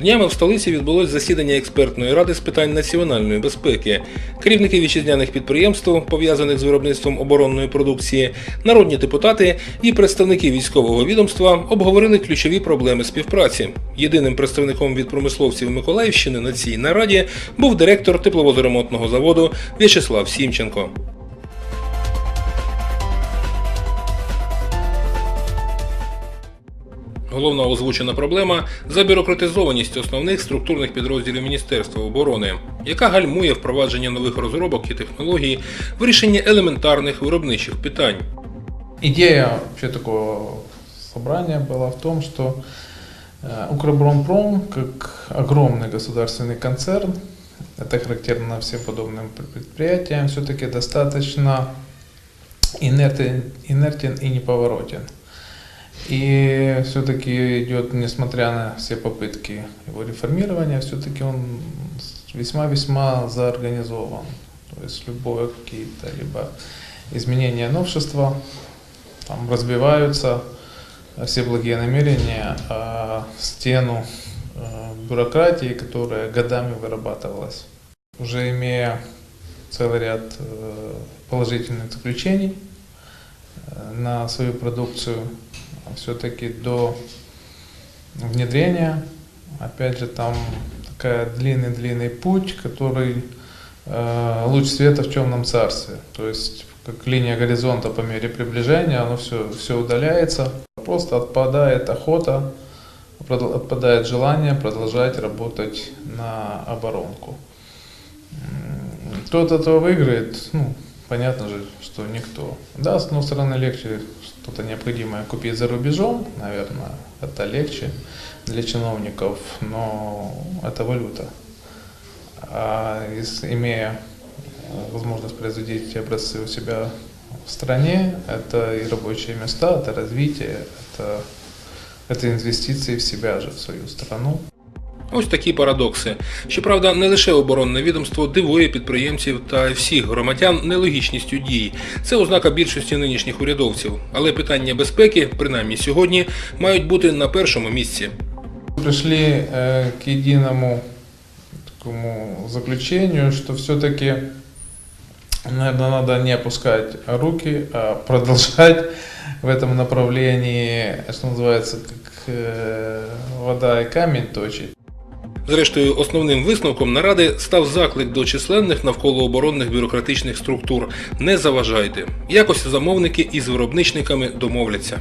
Днями в столиці відбулось засідання експертної ради з питань національної безпеки. Керівники вітчизняних підприємств, пов'язаних з виробництвом оборонної продукції, народні депутати і представники військового відомства обговорили ключові проблеми співпраці. Єдиним представником від промисловців Миколаївщини на цій нараді був директор тепловозоремонтного заводу В'ячеслав Сімченко. Головна озвучена проблема забюрократизованість основних структурних підрозділів Міністерства оборони, яка гальмує впровадження нових розробок і технологій в рішенні елементарних виробничих питань. Идея вообще такого собрания была в том, что э, Укроборонпром, как огромный государственный концерн, это характерно всем подобным предприятиям, все-таки достаточно инертен, инертен и неповоротен. И все-таки идет, несмотря на все попытки его реформирования, все-таки он весьма-весьма заорганизован. То есть любое какие-то либо изменения новшества там разбиваются все благие намерения о стену э, бюрократии, которая годами вырабатывалась. Уже имея целый ряд э, положительных заключений э, на свою продукцию, все-таки до внедрения, опять же, там такая длинный-длинный путь, который э, луч света в темном царстве. То есть как линия горизонта по мере приближения, оно все, все удаляется. Просто отпадает охота, отпадает желание продолжать работать на оборонку. Кто от этого выиграет, ну, понятно же, что никто. Да, с одной стороны, легче что-то необходимое купить за рубежом, наверное, это легче для чиновников, но это валюта. А имея э, возможность производить эти образцы у себя в стране, это и рабочие места, это развитие, это, это инвестиции в себя же, в свою страну. Ось такі парадокси. Щоправда, не лише оборонне відомство дивує підприємців та всіх громадян нелогічністю дій. Це ознака більшості нинішніх урядовців. Але питання безпеки, принаймні сьогодні, мають бути на першому місці. Пришли э, к единому такому заключению, что все-таки, наверное, надо не опускать руки, а продолжать в этом направлении, что называется, как э, вода и камень точить. Зрештою, основним висновком наради став заклик до численних навколо оборонних бюрократичних структур. Не заважайте. Якось замовники із виробничниками домовляться.